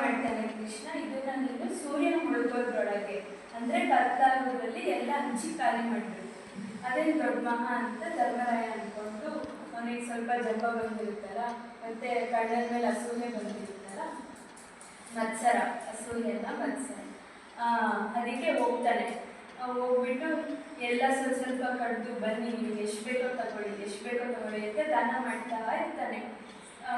ಮಾಡ್ತಾನೆ ಕೃಷ್ಣ. ಇದನ್ನ ನೀನು ಸೂರ್ಯನ ಮುಳುಗೋದ್ರೊಳಗೆ, ಅಂದ್ರೆ ಕತ್ತಾಗೋದ್ರಲ್ಲಿ ಎಲ್ಲ ಹಂಚಿ ಖಾಲಿ ಮಾಡ್ಬೇಕು ಅದೇನು ದೊಡ್ಡ ಮಹಾ ಅಂತ ಧರ್ಮರಾಯ ಅನ್ಕೊಂಡು, ಅವನಿಗೆ ಸ್ವಲ್ಪ ಜಂಬ ಬಂದಿರ್ತಾರ ಮತ್ತೆ ಕಣ್ಣದ ಮೇಲೆ ಅಸೂಯೆ ಬಂದಿರ್ತಾರ ಮತ್ಸರ ಅಸೂಯೆಲ್ಲ ಮತ್ಸರ. ಅದಕ್ಕೆ ಹೋಗ್ತಾನೆ. ಹೋಗ್ಬಿಟ್ಟು ಎಲ್ಲ ಸ್ವಲ್ಪ ಸ್ವಲ್ಪ ಕಡ್ದು, ಬನ್ನಿ ನಿಮ್ಗೆ ಎಷ್ಟು ಬೇಕೋ ತಗೊಳ್ಳಿ, ಎಷ್ಟು ಬೇಕೋ ತಗೊಳ್ಳಿ ಅಂತ ದಾನ ಮಾಡ್ತಾ ಇರ್ತಾನೆ.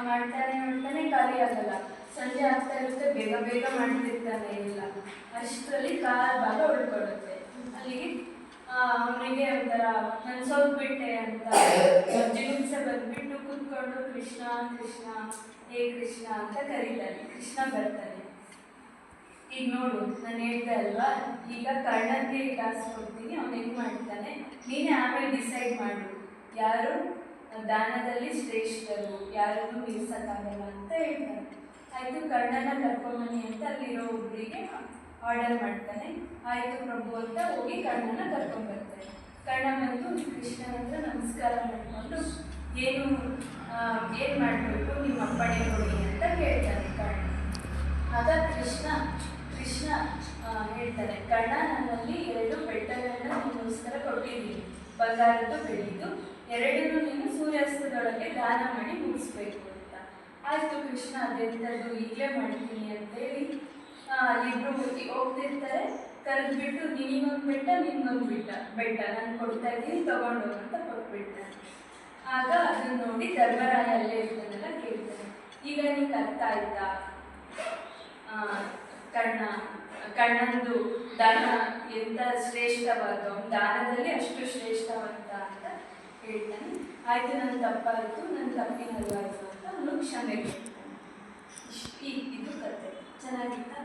ಮಾಡ್ತಾನೆ ಮಾಡ್ತಾನೆ ಖಾಲಿ ಆಗಲ್ಲ ಸಂಜೆ ಆಗ್ತಾ ಇರುತ್ತೆ, ಬೇಗ ಬೇಗ ಮಾಡ್ತಿರ್ತಾನೆ ಇಲ್ಲ. ಅಷ್ಟರಲ್ಲಿ ಕಾಲ್ ಭಾಗ ಉಳ್ಕೊಡುತ್ತೆ ಅಲ್ಲಿಗೆ ಅವನಿಗೆ ಒಂಥರ ನನ್ಸೋಗ್ಬಿಟ್ಟೆ ಅಂತ ಜಿಗುಪ್ಸೆ ಬಂದ್ಬಿಟ್ಟು ಕೂತ್ಕೊಂಡು ಕೃಷ್ಣ ಕೃಷ್ಣ, ಹೇ ಕೃಷ್ಣ ಅಂತ ಕರೀತಾನೆ. ಕೃಷ್ಣ ಬರ್ತಾನೆ. ಈಗ ನೋಡು, ನಾನು ಹೇಳ್ದೆ ಅಲ್ವಾ? ಈಗ ಕರ್ಣಕ್ಕೆ ಟಾಸ್ಕ್ ಕೊಡ್ತೀನಿ, ಅವನು ಹೆಂಗ್ ಮಾಡ್ತಾನೆ? ನೀನೇ ಆಮೇಲೆ ಡಿಸೈಡ್ ಮಾಡು. ಯಾರು? ದಾನದಲ್ಲಿ ಶ್ರೇಷ್ಠರು, ಯಾರನ್ನು ಮೀರ್ಸಕ್ಕಾಗಲ್ಲ ಅಂತ ಹೇಳ್ತಾನೆ. ಆಯ್ತು ಕರ್ಣನ ಕರ್ಕೊಂಬನ್ನಿ ಅಂತ ಅಲ್ಲಿರೋ ಒಬ್ಬರಿಗೆ ಆರ್ಡರ್ ಮಾಡ್ತಾನೆ. ಆಯಿತು ಪ್ರಭು ಅಂತ ಹೋಗಿ ಕರ್ಣನ ಕರ್ಕೊಂಡ್ಬರ್ತಾನೆ ಕರ್ಣ ಬಂದು ಕೃಷ್ಣನ ನಮಸ್ಕಾರ ಮಾಡಿಕೊಂಡು, ಏನು ಏನು ಮಾಡಬೇಕು? ನಿಮ್ಮ ಅಪ್ಪಣೆ ಕೊಡಿ ಅಂತ ಕೇಳ್ತಾನೆ ಕರ್ಣ ಆಗ ಕೃಷ್ಣ ಕೃಷ್ಣ ಹೇಳ್ತಾನೆ ಕರ್ಣ ನನ್ನಲ್ಲಿ ಎರಡು ಬೆಟ್ಟಗಳನ್ನ ನಿಮಗೋಸ್ಕರ ಕೊಟ್ಟಿದ್ದೀನಿ. ಬಂಗಾರದ್ದು ಬೆಳ್ಳಿದ್ದು. ಎರಡನ್ನೂ ನೀನು ಸೂರ್ಯಾಸ್ತದೊಳಗೆ ದಾನ ಮಾಡಿ ಮುಗಿಸ್ಬೇಕು. ಆಯ್ತು ಕೃಷ್ಣ ಅದೆಂಥದ್ದು ಈಗಲೇ ಮಾಡ್ತೀನಿ ಅಂತೇಳಿ ಇಬ್ಬರು ಹೋಗ್ತಿರ್ತಾರೆ. ಕರೆದ್ಬಿಟ್ಟು, ನಿನಗೊಂದು ಬೆಟ್ಟ, ನಿನ್ಗೊಂದು ಬೆಟ್ಟ ಬೆಟ್ಟ ನಾನು ಕೊಡ್ತಾ ಇದ್ದೀನಿ ತಗೊಂಡೋಗು ಅಂತ ಕೊಟ್ಬಿಡ್ತಾನೆ ಆಗ ಅದನ್ನ ನೋಡಿ ಧರ್ಮರಾಯ ಅಲ್ಲೇ ಇರ್ತಾನೆಲ್ಲ ಕೇಳ್ತಾರೆ ಈಗ ನಿಂಗೆ ಅರ್ಥ ಆಯ್ತಾ? ಕಣ್ಣ ಕಣ್ಣಂದು ದಾನ ಎಂತ ಶ್ರೇಷ್ಠವಾದ, ದಾನದಲ್ಲಿ ಅಷ್ಟು ಹೇಳ್ತಾನೆ ಆಯ್ತು ನನ್ನ ತಪ್ಪಾಯಿತು ನನ್ನ ತಪ್ಪಿನಲ್ವಾಯಿತು ಅಂತ ಅವನು ಕ್ಷಮೆ ಕೇಳ್ತಾನೆ ಇಷ್ಟ್- ಇದು ಕತೆ ಚೆನ್ನಾಗಿತ್ತಾ?